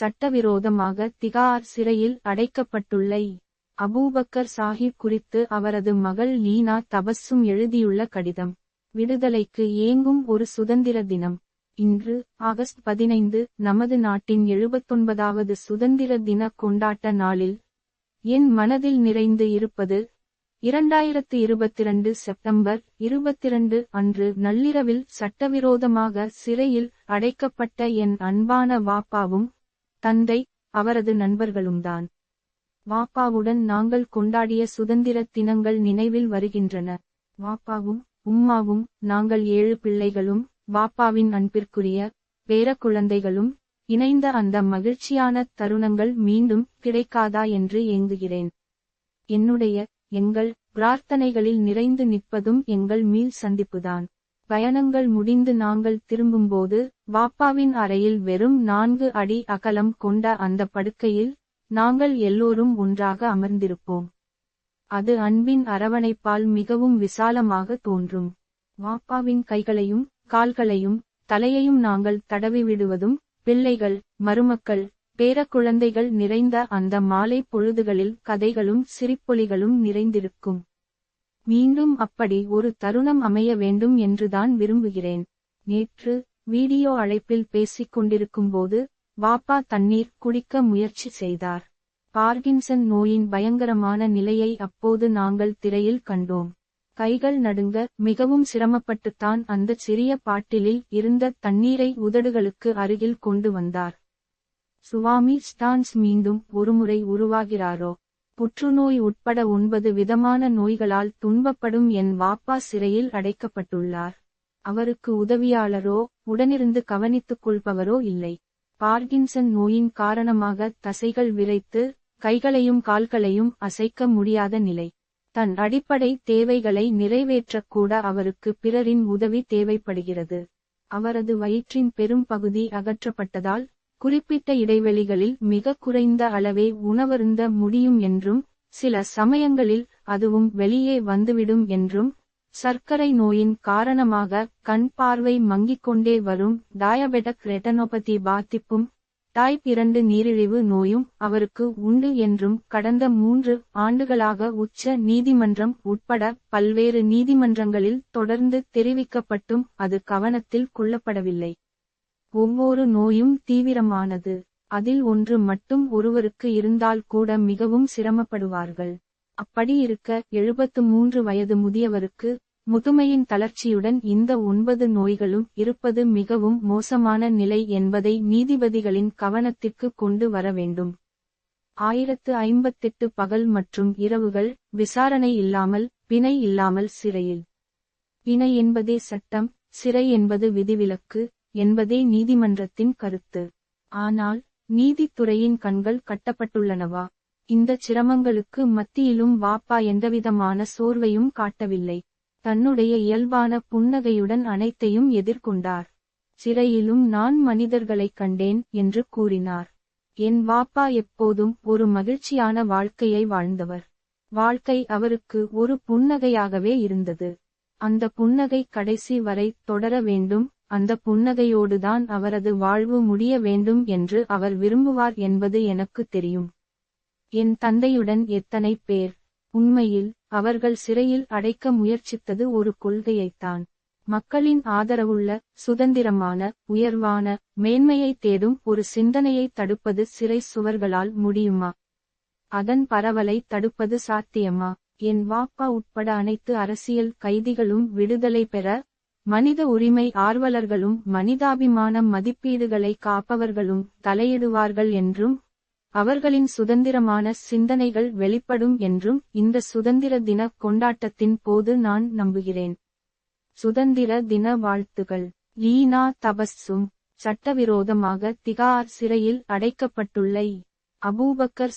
சட்டவிரோதமாக திகார் சிறையில் அடைக்கப்பட்டுள்ள. அபூபக்கர் சாஹிப் குறித்து அவரது மகள் லீனா தபஸும் எழுதியுள்ள கடிதம். விடுதலைக்கு ஏங்கும் ஒரு சுதந்திர தினம். இன்று ஆகஸ்ட் பதினைந்து நமது நாட்டின் எழுபத்தொன்பதாவது சுதந்திர தின கொண்டாட்ட நாளில் என் மனதில் நிறைந்து இருப்பது இரண்டாயிரத்து இருபத்திரண்டு செப்டம்பர் இருபத்திரண்டு அன்று நள்ளிரவில் சட்டவிரோதமாக சிறையில் அடைக்கப்பட்ட என் அன்பான வாப்பாவும் தந்தை அவரது நண்பர்களும்தான் வாப்பாவுடன் நாங்கள் கொண்டாடிய சுதந்திர தினங்கள் நினைவில் வருகின்றன. வாப்பாவும் உம்மாவும் நாங்கள் ஏழு பிள்ளைகளும் வாப்பாவின் அன்பிற்குரிய பேரக்குழந்தைகளும் இணைந்த அந்த மகிழ்ச்சியான தருணங்கள் மீண்டும் கிடைக்காதா என்று ஏங்குகிறேன். என்னுடைய எங்கள் பிரார்த்தனைகளில் நிறைந்து நிற்பதும் எங்கள் மீள் சந்திப்புதான். பயணங்கள் முடிந்து நாங்கள் திரும்பும்போது வாப்பாவின் அறையில் வெறும் நான்கு அடி அகலம் கொண்ட அந்த படுக்கையில் நாங்கள் எல்லோரும் ஒன்றாக அமர்ந்திருப்போம். அது அன்பின் அரவணைப்பால் மிகவும் விசாலமாக தோன்றும். வாப்பாவின் கைகளையும் கால்களையும் தலையையும் நாங்கள் தடவி விடுவதும் பிள்ளைகள் மருமக்கள் பேரக்குழந்தைகள் நிறைந்த அந்த மாலை பொழுதுகளில் கதைகளும் சிரிப்பொலிகளும் நிறைந்திருக்கும். மீண்டும் அப்படி ஒரு தருணம் அமைய வேண்டும் என்றுதான் விரும்புகிறேன். நேற்று வீடியோ அழைப்பில் பேசிக் கொண்டிருக்கும்போது வாப்பா தண்ணீர் குடிக்க முயற்சி செய்தார். பார்கின்சன் நோயின் பயங்கரமான நிலையை அப்போது நாங்கள் திரையில் கண்டோம். கைகள் நடுங்க மிகவும் சிரமப்பட்டுத்தான் அந்த சிறிய பாட்டிலில் இருந்த தண்ணீரை உதடுகளுக்கு அருகில் கொண்டு வந்தார். சுவாமி ஸ்டான்ஸ் மீண்டும் ஒருமுறை உருவாகிறாரோ? புற்றுநோய் உட்பட ஒன்பது விதமான நோய்களால் துன்பப்படும் என் வாப்பா சிறையில் அடைக்கப்பட்டுள்ளார். அவருக்கு உதவியாளரோ உடனிருந்து கவனித்துக் கொள்பவரோ இல்லை. பார்கின்சன் நோயின் காரணமாக தசைகள் விரைத்து கைகளையும் கால்களையும் அசைக்க முடியாத நிலை. தன் அடிப்படை தேவைகளை நிறைவேற்றக்கூட அவருக்கு பிறரின் உதவி தேவைப்படுகிறது. அவரது வயிற்றின் பெரும் பகுதி அகற்றப்பட்டதால் குறிப்பிட்ட இடைவெளிகளில் மிக குறைந்த அளவே உணவருந்த முடியும் என்றும் சில சமயங்களில் அதுவும் வெளியே வந்துவிடும் என்றும் சர்க்கரை நோயின் காரணமாக கண் பார்வை மங்கிக் கொண்டே வரும் டயபெட்டக் ரெட்டனோபதி பாதிப்பும் டைப் இரண்டு நீரிழிவு நோயும் அவருக்கு உண்டு என்றும் கடந்த மூன்று ஆண்டுகளாக உச்ச நீதிமன்றம் உட்பட பல்வேறு நீதிமன்றங்களில் தொடர்ந்து தெரிவிக்கப்பட்டும் அது கவனத்தில் கொள்ளப்படவில்லை. ஒவ்வொரு நோயும் தீவிரமானது. அதில் ஒன்று மட்டும் ஒருவருக்கு இருந்தால் கூட மிகவும் சிரமப்படுவார்கள். அப்படி இருக்க எழுபத்து மூன்று வயது முதியவருக்கு முதுமையின் தளர்ச்சியுடன் இந்த ஒன்பது நோய்களும் இருப்பது மிகவும் மோசமான நிலை என்பதை நீதிபதிகளின் கவனத்திற்கு கொண்டு வர வேண்டும். ஆயிரத்து ஐம்பத்தெட்டு பகல் மற்றும் இரவுகள் விசாரணை இல்லாமல் பிணை இல்லாமல் சிறையில். பிணை என்பதே சட்டம் சிறை என்பது விதிவிலக்கு என்பதே நீதிமன்றத்தின் கருத்து. ஆனால் நீதித்துறையின் கண்கள் கட்டப்பட்டுள்ளனவா? இந்த சிரமங்களுக்கு மத்தியிலும் வாப்பா எந்தவிதமான சோர்வையும் காட்டவில்லை. தன்னுடைய இயல்பான புன்னகையுடன் அனைத்தையும் எதிர்கொண்டார். சிறையிலும் நான் மனிதர்களைக் கண்டேன் என்று கூறினார். என் வாப்பா எப்போதும் ஒரு மகிழ்ச்சியான வாழ்க்கையை வாழ்ந்தவர். வாழ்க்கை அவருக்கு ஒரு புன்னகையாகவே இருந்தது. அந்த புன்னகை கடைசி வரை தொடர வேண்டும். அந்த புன்னகையோடுதான் அவரது வாழ்வு முடிய வேண்டும் என்று அவர் விரும்புவார் என்பது எனக்கு தெரியும். என் தந்தையுடன் எத்தனை பேர்? உண்மையில் அவர்கள் சிறையில் அடைக்க முயற்சித்தது ஒரு கொள்கையைத்தான். மக்களின் ஆதரவுள்ள சுதந்திரமான உயர்வான மேன்மையை தேடும் ஒரு சிந்தனையை தடுப்பது சிறை சுவர்களால் முடியுமா? அதன் பரவலை தடுப்பது சாத்தியமா? என் வாப்பா உட்பட அனைத்து அரசியல் கைதிகளும் விடுதலை பெற மனித உரிமை ஆர்வலர்களும் மனிதாபிமானம் மதிப்பீடுகளை காப்பவர்களும் தலையிடுவார்கள் என்றும் அவர்களின் சுதந்திரமான சிந்தனைகள் வெளிப்படும் என்றும் இந்த சுதந்திர தின கொண்டாட்டத்தின் போது நான் நம்புகிறேன். சுதந்திர தின வாழ்த்துகள் ஈனா தபஸ்ஸும் சட்டவிரோதமாக திகார் சிறையில் அடைக்கப்பட்டுள்ள. அபூபக்கர்